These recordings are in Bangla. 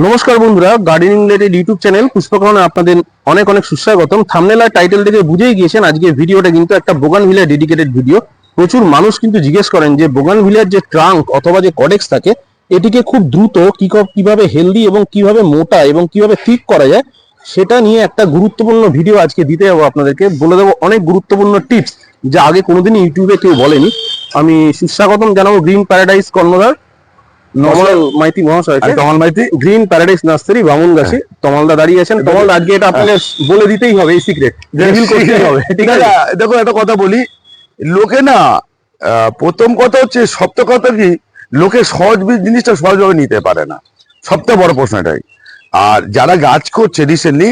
নমস্কার বন্ধুরা গার্ডেনিং রিলেটেড ইউটিউব চ্যানেল পুষ্পকরণে আপনাদের অনেক অনেক সুস্বাগতম। থামনেল আর টাইটেল থেকে বুঝেই গিয়েছেন আজকে ভিডিওটা কিন্তু একটা বোগান ভিলিয়া ডেডিকেটেড ভিডিও প্রচুর মানুষ কিন্তু জিজ্ঞেস করেন যে বোগান ভিলিয়ার যে ট্রাঙ্ক অথবা যে কডেক্স থাকে, এটিকে খুব দ্রুত কি কীভাবে হেলদি এবং কীভাবে মোটা এবং কীভাবে ঠিক করা যায়, সেটা নিয়ে একটা গুরুত্বপূর্ণ ভিডিও আজকে দিতে যাব আপনাদেরকে। বলে দেবো অনেক গুরুত্বপূর্ণ টিপস যা আগে কোনোদিনই ইউটিউবে কেউ বলেনি। আমি সুস্বাগতম জানাব গ্রিন প্যারাডাইস কর্ণধার। নমল মাইতি মহাশয়কে আমি Kamal Maiti? Green Paradise nursery Bamungachhi তমালদা দাঁড়িয়ে আছেন। তমালদা আজকে এটা আপনাকে বলে দিতেই হবে এই সিক্রেট রিভিল করতেই হবে ঠিক আছে? দেখো একটা কথা বলি। লোকে না প্রথম কথা হচ্ছে সপ্তাহ কথা কি লোকে সহজ জিনিসটা সহজভাবে নিতে পারে না। সবথেকে বড় প্রশ্ন এটাই। আর যারা গাছ করছে রিসেন্টলি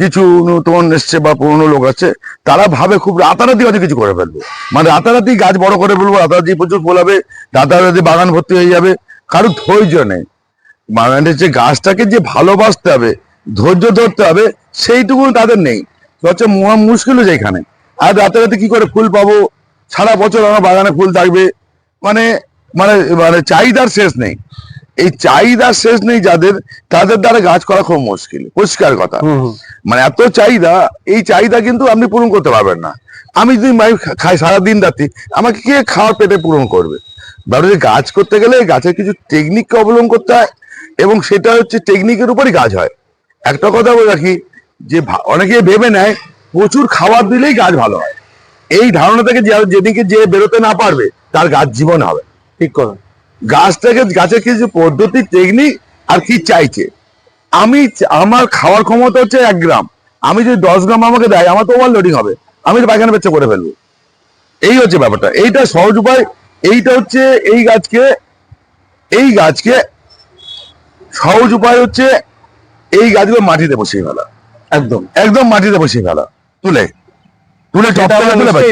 কিছু নতুন এসছে বা পুরনো লোক আছে তারা ভাবে খুব রাতারাতি হয়তো কিছু করে ফেলবে। মানে রাতারাতি গাছ বড় করে ফেলব রাতারাতি প্রচুর ফুল হবে রাতারাতি বাগান ভর্তি হয়ে যাবে কারোর ধৈর্য নেই। মানে যে গাছটাকে যে ভালোবাসতে হবে ধৈর্য ধরতে হবে সেইটুকু তাদের নেই। হচ্ছে মহা মুশকিল যেখানে আর রাতে রাতে কি করে ফুল পাবো? সারা বছর আমার বাগানে ফুল থাকবে। মানে মানে মানে চাহিদার শেষ নেই। এই চাহিদার শেষ নেই যাদের তাদের দ্বারা গাছ করা খুব মুশকিল। পরিষ্কার কথা। মানে এত চাহিদা এই চাহিদা কিন্তু আপনি পূরণ করতে পারবেন না। আমি যদি খাই সারাদিন রাতি আমাকে কে খাওয়ার পেটে পূরণ করবে? ধরো যে গাছ করতে গেলে গাছের কিছু টেকনিককে অবলম্বন করতে হয় এবং সেটা হচ্ছে টেকনিকের উপরই গাছ হয়। একটা কথা বলে রাখি যে অনেকে ভেবে নেয় প্রচুর খাবার দিলেই গাছ ভালো হয়। এই ধারণা থেকে যে- যেদিকে যে বেরোতে না পারবে তার গাছ জীবন হবে। ঠিক কথা। গাছ থেকে গাছের কিছু পদ্ধতি টেকনিক আর কি চাইছে? আমি আমার খাওয়ার ক্ষমতা হচ্ছে এক গ্রাম। আমি যদি দশ গ্রাম আমাকে দেয় আমার তো ওভার লোডিং হবে। আমি তো পায়খানা বেচা করে ফেলব। এই হচ্ছে ব্যাপারটা। এইটা সহজ উপায়। এইটা হচ্ছে এই গাছকে এই গাছকে সহজ উপায় হচ্ছে এই গাছগুলো মাটিতে বসিয়ে ফেলা। একদম। একদম মাটিতে বসিয়ে ফেলা। তুলে। তুলে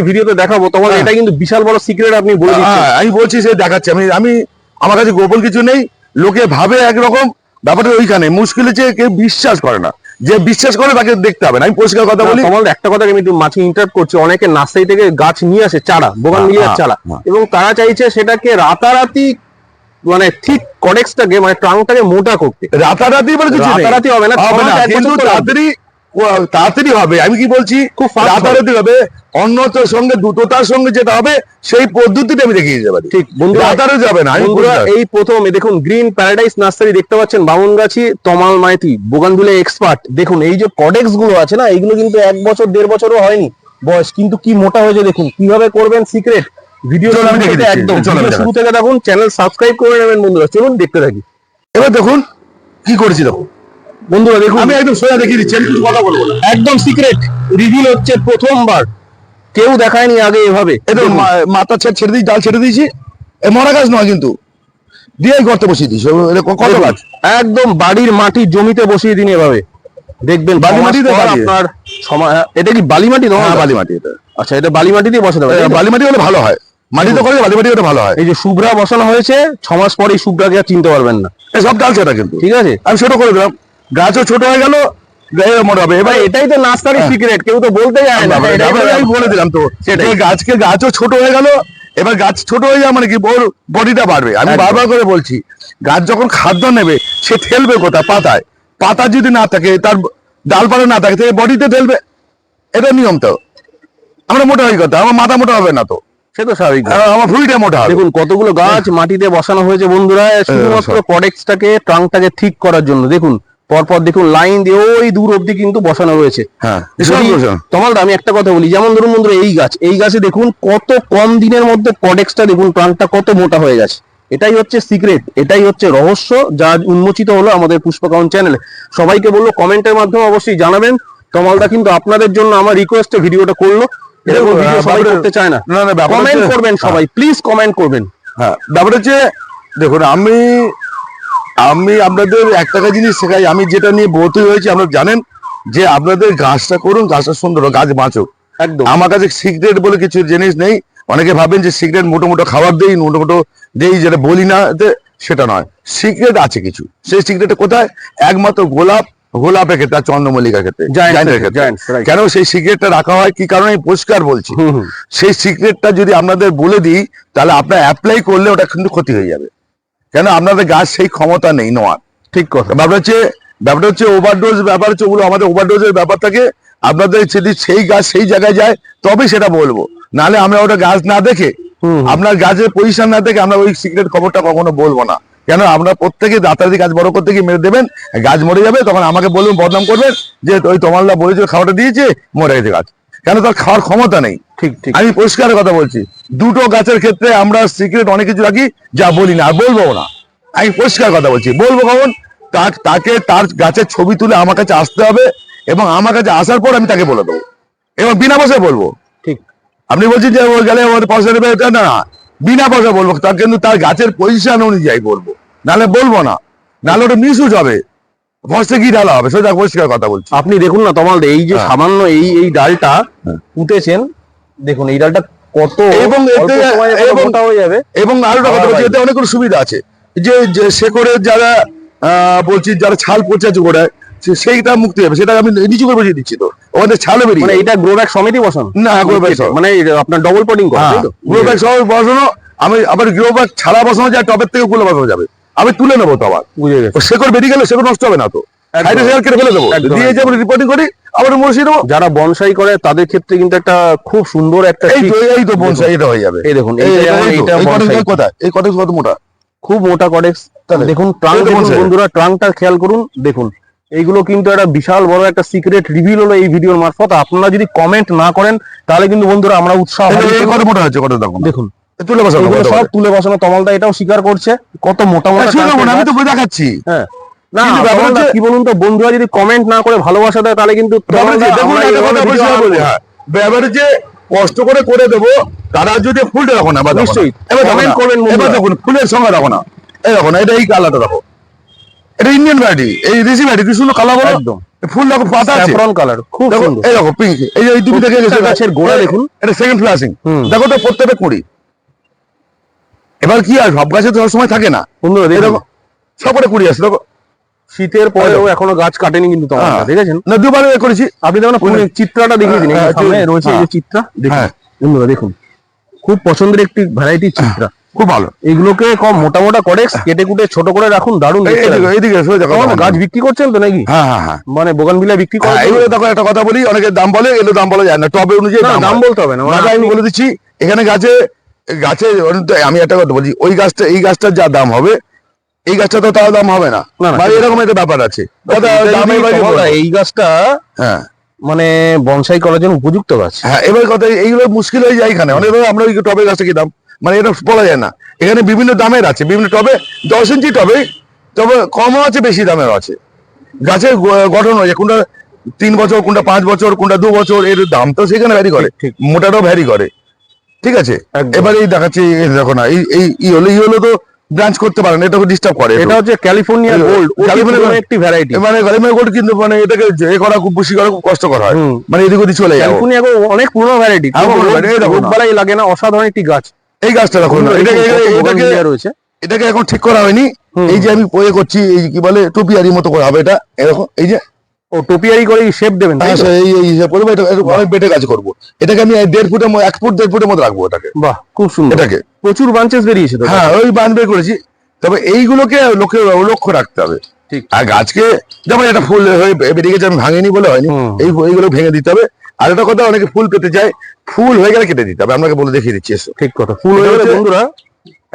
ভিডিওতে দেখাবো। তোমার হ্যাঁ। এটা কিন্তু বিশাল বড় সিক্রেট আপনি বলে হ্যাঁ, আমি বলছি সে দেখাচ্ছি। আমি আমি আমার কাছে গোপন কিছু নেই। লোকে ভাবে একরকম। ব্যাপারটা ওইখানে। মুশকিল হচ্ছে কেউ বিশ্বাস করে না। যে বিশ্বাস করে তাকে দেখতে হবে না। আমি পরিষ্কার কথা বলি। তোমার একটা কথা আমি একটু মাঝে ইন্টারাপ্ট করছি। অনেকে নার্সারি থেকে গাছ নিয়ে আসে চারা বোগান মিলিয়ার হ্যাঁ, চারা। হ্যাঁ। এবং তারা চাইছে সেটাকে রাতারাতি মানে ঠিক কডেক্সটাকে মানে ট্রাঙ্কটাকে মোটা করতে। রাতারাতি মানে কিছু রাতারাতি হবে না, হবে না। কিন্তু তাড়াতাড়ি তাড়াতাড়ি হবে। আমি কি বলছি? খুব রাতারাতি হবে। অন্যতার সঙ্গে দ্রুততার সঙ্গে যেটা হবে সেই পদ্ধতিটা আমি দেখিয়ে পারি। ঠিক বন্ধুরা হবে না এই প্রথম দেখুন গ্রিন প্যারাডাইস নার্সারি দেখতে পাচ্ছেন বামুনগাছি তমাল মাইতি বোগানভিলে এক্সপার্ট দেখুন এই যে কডেক্সগুলো আছে না এগুলো কিন্তু এক বছর দেড় বছরও হয়নি বয়স। কিন্তু কি মোটা হয়েছে দেখুন কীভাবে করবেন সিক্রেট ভিডিও একদম শুরু থেকে দেখুন চ্যানেল সাবস্ক্রাইব করে নেবেন বন্ধুরা। চলুন দেখতে থাকি। এবার দেখুন কি করেছি দেখুন। বন্ধুরা দেখুন। আমি একদম সোজা দেখিয়ে দিচ্ছি আমি কিছু কথা বলব না। একদম সিক্রেট রিভিল হচ্ছে প্রথমবার। কেউ দেখায়নি আগে এভাবে। তো। মা- মাথা ছেড়ে ছেড়ে দিয়েছি ডাল ছেড়ে দিয়েছি। এ মরা গাছ নয় কিন্তু। দিয়ে গর্তে বসিয়ে দিয়েছি। এটা কত গাছ? একদম বাড়ির মাটি জমিতে বসিয়ে দিন এভাবে। দেখবেন বালি পর আপনার সময় এটা কি বালি মাটি? নয়? হ্যাঁ, বালি মাটি এটা। আচ্ছা এটা বালি মাটি দিয়ে বসাতে তো? বালি মাটি হলে ভালো হয়। মাটিতে করে বালি মাটি হলে ভালো হয়। এই যে শুভ্রা বসানো হয়েছে ছ মাস পরে শুভ্রাকে আর চিনতে পারবেন না। সব ডাল ছেটা কিন্তু। ঠিক আছে? আমি সেটা করে দিলাম। গাছও ছোট হয়ে গেল হবে। এবার এটাই তো হ্যাঁ। সিক্রেট কেউ তো বলতে যায় না। আমি বলে দিলাম তো। সেটাই। গাছকে গাছও ছোট হয়ে গেল এবার গাছ ছোট হয়ে যাওয়া মানে কি? ওর বডিটা বাড়বে। আমি বারবার করে বলছি গাছ যখন খাদ্য নেবে সে ঠেলবে কোথায়? পাতায়। পাতা যদি না থাকে তার ডালপালা না থাকে বডিতে ঠেলবে। এটা নিয়ম তো। আমরা মোটা হই কথা আমার মাথা মোটা হবে না তো। সে তো স্বাভাবিক। আমার ভুঁড়িটা মোটা দেখুন কতগুলো গাছ মাটিতে বসানো হয়েছে বন্ধুরা শুধুমাত্র কডেক্সটাকে ট্রাঙ্কটাকে ঠিক করার জন্য। দেখুন পরপর দেখুন লাইন দিয়ে ওই দূর অব্দি কিন্তু বসানো রয়েছে। হ্যাঁ। তমালদা আমি একটা কথা বলি যেমন ধরুন বন্ধুরা এই গাছ এই গাছে দেখুন কত কম দিনের মধ্যে কডেক্সটা দেখুন প্রাণটা কত মোটা হয়ে গেছে। এটাই হচ্ছে সিক্রেট এটাই হচ্ছে রহস্য যা উন্মোচিত হলো আমাদের পুষ্পকাউন চ্যানেলে সবাইকে বলল কমেন্টের মাধ্যমে অবশ্যই জানাবেন। তমালদা কিন্তু আপনাদের জন্য আমার রিকোয়েস্টে ভিডিওটা করল। এরকম ভিডিও সবাই করতে চায় না। না, না, ব্যাপারটা কমেন্ট করবেন সবাই প্লিজ কমেন্ট করবেন। হ্যাঁ ব্যাপার হচ্ছে দেখুন আমি আমি আপনাদের এক টাকা জিনিস শেখাই। আমি যেটা নিয়ে ভর্তি হয়েছি আপনারা জানেন যে আপনাদের গাছটা করুন গাছটা সুন্দর গাছ বাঁচুক। একদম। আমার কাছে সিক্রেট বলে কিছু জিনিস নেই। অনেকে ভাবেন যে সিক্রেট মোটো মোটো খাবার দেই মোটো মোটো দেই যেটা বলি না সেটা নয়। সিক্রেট আছে কিছু। সেই সিক্রেটে কোথায়? একমাত্র গোলাপ গোলাপের ক্ষেত্রে আর চন্দ্রমল্লিকার ক্ষেত্রে. কেন সেই সিক্রেটটা রাখা হয়? কি কারণে? পরিষ্কার বলছি। সেই সিক্রেটটা যদি আপনাদের বলে দিই তাহলে আপনার অ্যাপ্লাই করলে ওটা কিন্তু ক্ষতি হয়ে যাবে। কেন? আপনাদের গাছ সেই ক্ষমতা নেই নেওয়ার ঠিক কথা। ব্যাপার হচ্ছে ব্যাপারটা হচ্ছে ওভারডোজ ব্যাপার হচ্ছে ওগুলো আমাদের ওভারডোজের ব্যাপার থাকে আপনাদের যদি সেই গাছ সেই জায়গায় যায় তবেই সেটা বলব। নাহলে আমরা ওটা গাছ না দেখে। আপনার গাছের পজিশন না দেখে আমরা ওই সিক্রেট খবরটা কখনো বলব না। কেন? আমরা প্রত্যেকে দাতারি গাছ বড় করতে গিয়ে মেরে দেবেন গাছ মরে যাবে তখন আমাকে বলবেন বদনাম করবেন যে ওই তোমাল্লা বলেছিল খাওয়াটা দিয়েছে মরে গেছে গাছ। কেন? তার খাওয়ার ক্ষমতা নেই। ঠিক ঠিক। আমি পরিষ্কার কথা বলছি। দুটো গাছের ক্ষেত্রে আমরা সিক্রেট অনেক কিছু রাখি যা বলি না আর বলব না। আমি পরিষ্কার কথা বলছি বলব কখন? তাকে তার গাছের ছবি তুলে আমার কাছে আসতে হবে এবং আমার কাছে আসার পর আমি তাকে বলে দেবো। এবং বিনা পয়সায় বলব। ঠিক। আপনি বলছেন যে ও গেলে ওর পয়সা নেবে এটা না বিনা পয়সা বলব তার কিন্তু তার গাছের পজিশন অনুযায়ী বলব। নাহলে বলব না নাহলে ওটা মিসউজ হবে। ফসে কি ঢালা হবে সোজা পরিষ্কার কথা বলছি। আপনি দেখুন না তমাল এই যে হ্যাঁ। সামান্য এই এই ডালটা হ্যাঁ। পুঁতেছেন দেখুন এই ডালটা কত এবং এতে- এবং- হয়ে যাবে? এবং আরও কথা বলছি এতে অনেকগুলো সুবিধা আছে। যে যে শেকড়ের যারা বলছি যারা ছাল পচে আছে গোড়ায় সেইটা মুক্তি হবে সেটা আমি নিচু করে বসিয়ে দিচ্ছি তো। ওখানে ছালে বেরিয়ে মানে এটা গ্রো ব্যাগ সমিতি বসান? না গ্রো ব্যাগ মানে আপনার ডবল পটিং করা গ্রো ব্যাগ সহ বসানো আমি আবার গ্রো ব্যাগ ছাড়া বসানো যায় টবের থেকে খুলে বসানো যাবে। আমি তুলে নেব তো আবার। বুঝে গেছে। শেকড় বেরিয়ে গেলে শেকড় নষ্ট হবে না তো। সাইডে শেকড় কেটে ফেলে দেবো। দিয়ে যে। রিপোর্টিং করি আবার দেবো যারা বনসাই করে তাদের ক্ষেত্রে কিন্তু একটা খুব সুন্দর একটা এই তো এই তো বনসাই এটা হয়ে যাবে। এই দেখুন এই এইটা এইটা এই কটেজ কত? মোটা? খুব মোটা কডেক্স তাহলে? দেখুন ট্রাঙ্ক বন্ধুরা ট্রাঙ্কটা খেয়াল করুন দেখুন এইগুলো কিন্তু একটা বিশাল বড় একটা সিক্রেট রিভিল হলো এই ভিডিওর মারফত। আপনারা যদি কমেন্ট না করেন তাহলে কিন্তু বন্ধুরা আমরা উৎসাহ। কত মোটা হচ্ছে কত দেখুন তুলে বসানো সব তুলে বসানো তমালদা এটাও স্বীকার করছে কত মোটা মোটা আমি তো দেখাচ্ছি। হ্যাঁ। না কি বলুন তো? বন্ধুরা যদি কমেন্ট না করে ভালোবাসা দেয় তাহলে কিন্তু ব্যাপার। হ্যাঁ। কষ্ট করে করে দেবো তারা যদি ফুলটা রাখো না এবার নিশ্চয়ই। এবার দেখো করবেন এবার দেখুন ফুলের সঙ্গে রাখো না। এই দেখো না এটা এই কালারটা দেখো। এটা ইন্ডিয়ান ভ্যারাইটি এই দেশি ভ্যারাইটি কি সুন্দর কালার বলো? একদম। ফুল দেখো পাতা আছে। স্যাফরন কালার খুব দেখো সুন্দর। এই দেখো পিঙ্ক এই যে এই তুমি দেখে গেছো গাছের গোড়া দেখুন। এটা সেকেন্ড। দেখো তো প্রত্যেকটা কুড়ি। এবার কি আর সব গাছে তো সবসময় থাকে না। বন্ধুরা এই দেখুন। দেখো কুড়ি আছে দেখো। শীতের পরেও এখনও গাছ কাটেনি কিন্তু হ্যাঁ। দেখেছেন না দুবার করেছি। আপনি দেখুন চিত্রটা দেখিয়ে দিন হ্যাঁ, সামনে হ্যাঁ, রয়েছে এই যে চিত্রা দেখুন। বন্ধুরা দেখুন। খুব পছন্দের একটি ভ্যারাইটি চিত্রা। খুব ভালো। এগুলোকে কম মোটা মোটা করে কেটে কুটে ছোট করে রাখুন দারুণ এইদিকে গাছ বিক্রি করছেন তো নাকি? হ্যাঁ হ্যাঁ মানে বোগান বিলা বিক্রি করেন হ্যাঁ, তো? এইগুলো দেখো একটা কথা বলি অনেকে দাম বলে এগুলো দাম বলা যায় না। টবে অনুযায়ী দাম বলতে হবে না না, মানে আমি বলে দিচ্ছি এখানে গাছে গাছে আমি একটা কথা বলছি ওই গাছটা এই গাছটার যা দাম হবে এই গাছটা তো তাও দাম হবে না। বা এরকম একটা ব্যাপার আছে। এই গাছটা হ্যাঁ। মানে বনসাই করার জন্য উপযুক্ত গাছ। হ্যাঁ এবার কথা এইগুলো মুশকিল হয়ে যায় এখানে। অনেক সময় আমরা ওই টবের গাছটা কি দাম? মানে এটা বলা যায় না। এখানে বিভিন্ন দামের আছে। বিভিন্ন টবে দশ ইঞ্চি টবে তবে কমও আছে বেশি দামের আছে। গাছের গঠন হয়েছে কোনটা তিন বছর কোনটা পাঁচ বছর কোনটা দু বছর এর দাম তো সেখানে ভ্যারি করে। মোটাটাও ভ্যারি করে। ঠিক আছে। এবার এই দেখাচ্ছি দেখো না এই এই ই হলো ই হলো তো ব্রাঞ্চ করতে পারে না এটা ডিস্টার্ব করে এটা হচ্ছে ক্যালিফোর্নিয়া গোল্ড ক্যালিফোর্নিয়া ক্যালিফোর্নিয়া একটি ভ্যারাইটি মানে গরিমের গোল্ড কিন্তু মানে এটাকে এ করা খুব বেশি করা খুব কষ্টকর হয়। মানে এদিক ওদিক চলে যায়। ক্যালিফোর্নিয়া gold অনেক পুরনো ভ্যারাইটি পুরনো না। রোগবালাই লাগে না অসাধারণ একটি গাছ। এই গাছটা দেখো না এটাকে এটাকে- রয়েছে। এটাকে এখন ঠিক করা হয়নি। এই যে আমি পয়ে করছি এই কি বলে টুপিয়ারি মতো করে হবে এটা। এরকম এই যে ও টোপিয়ারি করে শেপ দেবেন তো? আচ্ছা, এই এই হিসাব করব এটা অনেক বেটে কাজ করব। এটাকে আমি এই দেড় ফুটের এক ফুট দেড় ফুটের মধ্যে রাখব এটাকে বাহ খুব সুন্দর। এটাকে। প্রচুর ব্রাঞ্চেস বেরিয়েছে তো হ্যাঁ ওই বান বের করেছি। তবে এইগুলোকে লোকে লক্ষ্য রাখতে হবে। ঠিক। আর গাছকে যেমন এটা ফুল হয়ে বেরিয়ে গেছে আমি ভাঙিনি বলে হয়নি। এই এইগুলো ভেঙে দিতে হবে। আর একটা কথা অনেকে ফুল পেতে চায়। ফুল হয়ে গেলে কেটে দিতে হবে। আপনাকে বলে দেখিয়ে দিচ্ছি এসো। ঠিক কথা। ফুল হয়ে গেলে বন্ধুরা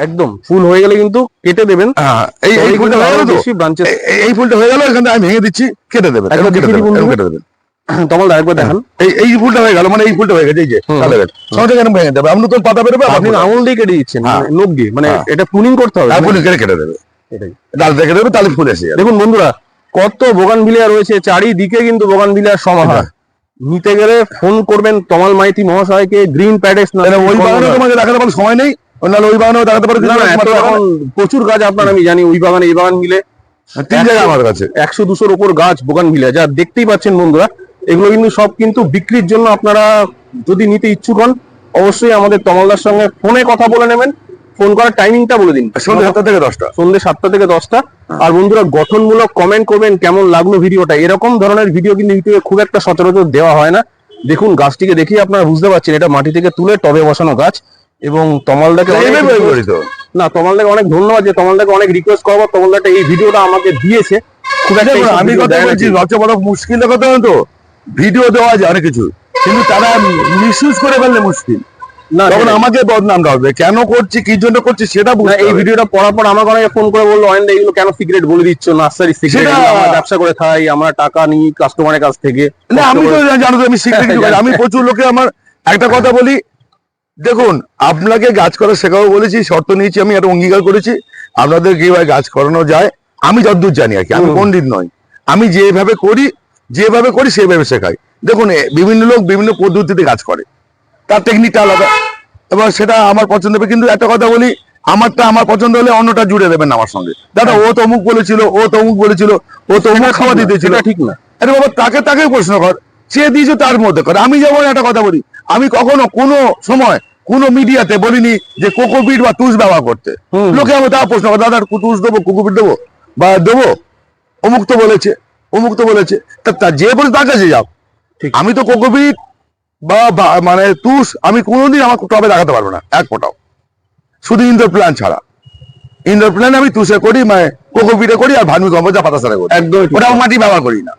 একদম ফুল হয়ে গেলে কিন্তু কেটে দেবেন। হ্যাঁ এই এই ফুলটা হয়ে গেল তো? বেশি ব্রাঞ্চেস এই- ফুলটা হয়ে গেল এখান আমি ভেঙে দিচ্ছি কেটে দেবেন এরকম কেটে দেবেন এরকম কেটে দেবেন। তমাল দা একবার দেখান। এই এই ফুলটা হয়ে গেল মানে এই ফুলটা হয়ে গেছে এই যে তাহলে সঙ্গে কেন ভেঙে দেবে আপনি তো পাতা বেরোবে আপনি আঙুল দিয়ে কেটে দিচ্ছেন হ্যাঁ। মানে নখ দিয়ে মানে হ্যাঁ। এটা প্রুনিং করতে হবে ফুল কেটে কেটে দেবে। এটাই। ডাল কেটে দেবে তাহলে ফুল এসে দেখুন বন্ধুরা কত বোগান ভিলিয়া রয়েছে চারিদিকে কিন্তু বোগান ভিলিয়ার সমাহার নিতে গেলে ফোন করবেন তমাল মাইতি মহাশয়কে গ্রিন প্যাডেস না ওই বাগানে তোমাকে সময় নেই নাহলে ওই বাগানেও দেখাতে পারো এখন প্রচুর গাছ আপনার আমি জানি ওই বাগানে এই বাগান মিলে তিন জায়গা আমার কাছে। একশো দুশোর ওপর গাছ বোগান ভিলিয়া যা দেখতেই পাচ্ছেন বন্ধুরা এগুলো কিন্তু সব কিন্তু বিক্রির জন্য আপনারা যদি নিতে ইচ্ছুক হন অবশ্যই আমাদের তমালদার সঙ্গে ফোনে কথা বলে নেবেন ফোন করার টাইমিংটা বলে দিন। সন্ধ্যে সাতটা থেকে দশটা। সন্ধ্যে সাতটা থেকে দশটা। আর বন্ধুরা গঠনমূলক কমেন্ট করবেন কেমন লাগল ভিডিওটা? এরকম ধরনের ভিডিও কিন্তু ইউটিউবে খুব একটা সচরাচর দেওয়া হয় না। দেখুন গাছটিকে দেখেই আপনারা বুঝতে পারছেন এটা মাটি থেকে তুলে টবে বসানো গাছ। এবং তমালদাকে তো। না তমালদাকে অনেক ধন্যবাদ যে তমালদাকে অনেক রিকোয়েস্ট করব তমালদাটা এই ভিডিওটা আমাকে দিয়েছে। খুব একটা আমি কথা বলছি। সবচেয়ে বড় মুশকিলের কথা তো। ভিডিও দেওয়া যায় অনেক কিছু কিন্তু তারা মিসইউজ করে ফেললে মুশকিল। না তখন আমাকে বদনামটা হবে কেন করছি কি জন্য করছি সেটা বুঝতে এই ভিডিওটা পড়ার পর আমাকে অনেকে ফোন করে বলল অয়েন্দা এগুলো কেন বলে দিচ্ছ? নার্সারি আমরা ব্যবসা করে খাই আমরা টাকা নিই কাস্টমারের কাছ থেকে। না আমি তো কষ্ট জানো আমি সিক্রেট আমি প্রচুর লোকে আমার একটা কথা বলি দেখুন আপনাকে গাছ করা শেখাবো বলেছি শর্ত নিয়েছি আমি একটা অঙ্গীকার করেছি। আপনাদের কীভাবে গাছ করানো যায় আমি যতদূর জানি আর কি আমি। পণ্ডিত নই। আমি যেভাবে করি যেভাবে করি সেভাবে শেখাই। দেখুন বিভিন্ন লোক বিভিন্ন পদ্ধতিতে গাছ করে। তার টেকনিকটা আলাদা। এবার সেটা আমার পছন্দ হবে কিন্তু একটা কথা বলি আমারটা আমার পছন্দ হলে অন্যটা জুড়ে দেবেন না আমার সঙ্গে। দাদা ও তো অমুক বলেছিল ও তো অমুক বলেছিল ও তো অমুক খাওয়া দিতেছিল। ঠিক না। আরে বাবা তাকে তাকে প্রশ্ন কর সে দিয়েছে তার মধ্যে কর। আমি যেমন একটা কথা বলি আমি কখনো কোনো সময় কোনো মিডিয়াতে বলিনি যে কোকোপিট বা তুষ ব্যবহার করতে। লোকে আমি তা প্রশ্ন দাদা তুষ দেবো কোকোপিট দেবো? বা দেবো? অমুক তো বলেছে অমুক তো বলেছে। তা তা যে বলে তার কাছে যাও। আমি তো কোকোপিট বা মানে তুষ আমি কোনোদিন আমার টবে দেখাতে পারব না এক ফোটাও। শুধু ইনডোর প্ল্যান ছাড়া। ইনডোর প্ল্যান আমি তুষে করি মানে কোকোপিটে করি আর ভার্মি কম্পোস্ট পাতা সারা করি। একদম। ওটা আমি মাটি ব্যবহার করি না।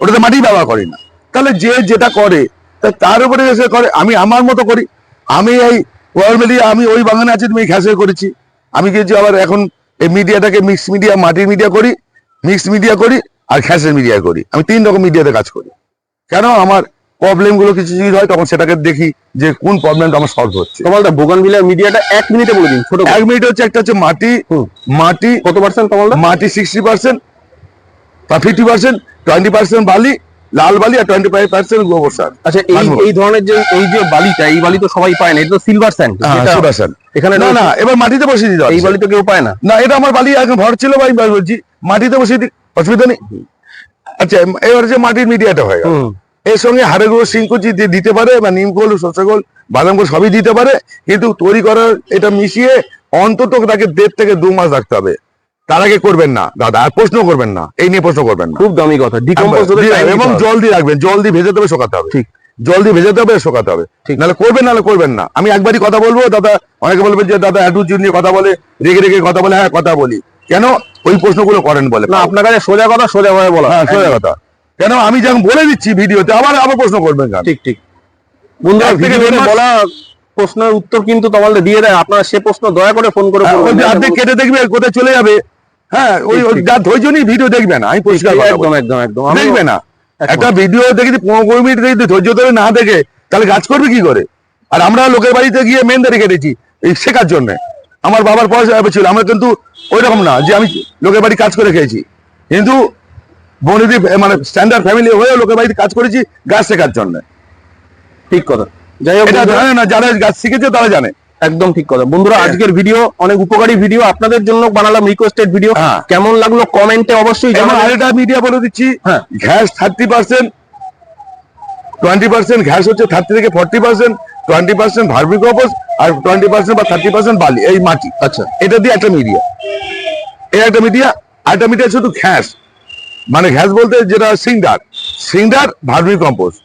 ওটাতে মাটি ব্যবহার করি না। তাহলে যে যেটা করে তা তার উপরে এসে করে আমি আমার মতো করি। আমি এই নর্মালি আমি ওই বাগানে আছি তুমি ঘ্যাসে করেছি। আমি গিয়েছি আবার এখন এই মিডিয়াটাকে মিক্স মিডিয়া মাটির মিডিয়া করি মিক্স মিডিয়া করি আর ঘ্যাসের মিডিয়া করি। আমি তিন রকম মিডিয়াতে কাজ করি। কেন? আমার প্রবলেমগুলো কিছু যদি হয় তখন সেটাকে দেখি যে কোন প্রবলেমটা আমার সলভ হচ্ছে। তমালদা বোগান ভিলার মিডিয়াটা এক মিনিটে বলে দিন ছোট এক মিনিট হচ্ছে একটা হচ্ছে মাটি। মাটি কত পার্সেন্ট তমালদা মাটি সিক্সটি পার্সেন্ট বা ফিফটি পার্সেন্ট টোয়েন্টি পার্সেন্ট বালি লাল বালি আর টোয়েন্টি ফাইভ পার্সেন্ট গোবর সার। আচ্ছা এই এই ধরনের যে এই যে বালিটা এই বালি তো সবাই পায় না এটা তো সিলভার স্যান্ড সুদর্শন এখানে না না এবার মাটিতে বসিয়ে দিতে এই বালি তো কেউ পায় না। না এটা আমার বালি এখন ভর ছিল ভাই ভাই বলছি মাটিতে বসিয়ে দিই অসুবিধা নেই। আচ্ছা এবার যে মাটির মিডিয়াটা হয়ে। এর সঙ্গে হাড়ের গুঁড়ো দিয়ে দিতে পারে বা নিম সরষে গোল বাদাম গোল সবই দিতে পারে। কিন্তু তৈরি করার এটা মিশিয়ে অন্তত তাকে দেড় থেকে দু মাস রাখতে হবে। তার আগে করবেন না দাদা আর প্রশ্ন করবেন না এই নিয়ে প্রশ্ন করবেন না। খুব দামি কথা এবং জল দিয়ে রাখবেন জল দিয়ে ভেজাতে হবে শোকাতে হবে। ঠিক। জল দিয়ে ভেজাতে হবে শোকাতে হবে। ঠিক। নাহলে করবেন নাহলে করবেন না। আমি একবারই কথা বলব দাদা অনেকে বলবে যে দাদা অ্যাটিটিউড নিয়ে কথা বলে রেগে রেগে কথা বলে হ্যাঁ কথা বলি। কেন? ওই প্রশ্নগুলো করেন বলে। না আপনার কাছে সোজা কথা সোজা ভাবে বলা। হ্যাঁ সোজা কথা। কেন? আমি যখন বলে দিচ্ছি ভিডিওতে আবার আবার প্রশ্ন করবেন ঠিক ঠিক। বন্ধুরা থেকে ভিডিওতে বলা প্রশ্নের উত্তর কিন্তু তোমাদের দিয়ে দেয়। আপনারা সে প্রশ্ন দয়া করে ফোন করে হ্যাঁ, কেটে দেখবে কোথায় চলে যাবে? হ্যাঁ ওই যা ধৈর্য নিয়ে ভিডিও দেখবে না আমি পরিষ্কার একদম একদম একদম। দেখবে না। একটা ভিডিও দেখে যদি পনেরো কুড়ি মিনিট যদি ধৈর্য ধরে না দেখে তাহলে করবে কি করে? আর আমরা লোকের বাড়িতে গিয়ে মেন দাঁড়িয়ে কেটেছি এই শেখার জন্য। আমার বাবার পয়সা ছিল আমরা কিন্তু ওই রকম না যে আমি লোকের বাড়ি কাজ করে খেয়েছি। কিন্তু বনেদি মানে স্ট্যান্ডার্ড ফ্যামিলি হয়েও লোকের বাড়িতে কাজ করেছি গাছ শেখার জন্য। ঠিক কথা। যাই হোক না যারা গাছ শিখেছে তারা জানে। একদম ঠিক কথা। বন্ধুরা হ্যাঁ। আজকের ভিডিও অনেক উপকারী ভিডিও আপনাদের জন্য বানালাম রিকোয়েস্টেড ভিডিও হ্যাঁ। কেমন লাগল কমেন্টে অবশ্যই আরেকটা মিডিয়া বলে দিচ্ছি। হ্যাঁ। ঘ্যাস থার্টি পার্সেন্ট টোয়েন্টি পার্সেন্ট ঘ্যাস হচ্ছে থার্টি থেকে forty percent twenty percent vermicompost আর টোয়েন্টি পার্সেন্ট বা থার্টি পার্সেন্ট বালি এই মাটি। আচ্ছা। এটা দিয়ে একটা মিডিয়া এই একটা মিডিয়া আরেকটা মিডিয়া শুধু ঘ্যাস মানে ঘ্যাস বলতে যেটা সিংডার সিংডার ভার্মিক কম্পোস্ট।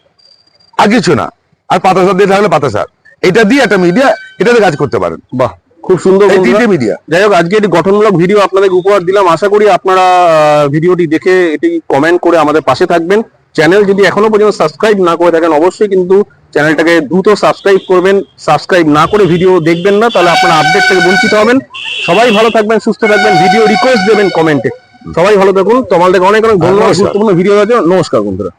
আর কিছু না। আর পাতা সার দিয়ে থাকলে পাতা সার এটা দিয়ে একটা মিডিয়া এটাতে কাজ করতে পারেন। বাহ খুব সুন্দর মিডিয়া যাই হোক আজকে এটি গঠনমূলক ভিডিও আপনাদের উপহার দিলাম। আশা করি আপনারা ভিডিওটি দেখে এটি কমেন্ট করে আমাদের পাশে থাকবেন। চ্যানেল যদি এখনও পর্যন্ত সাবস্ক্রাইব না করে থাকেন অবশ্যই কিন্তু চ্যানেলটাকে দ্রুত সাবস্ক্রাইব করবেন। সাবস্ক্রাইব না করে ভিডিও দেখবেন না তাহলে আপনারা আপডেট থেকে বঞ্চিত হবেন। সবাই ভালো থাকবেন সুস্থ থাকবেন ভিডিও রিকোয়েস্ট দেবেন কমেন্টে সবাই ভালো থাকুন। তোমাদের অনেক অনেক ধন্যবাদ। গুরুত্বপূর্ণ ভিডিও দেওয়ার জন্য নমস্কার বন্ধুরা।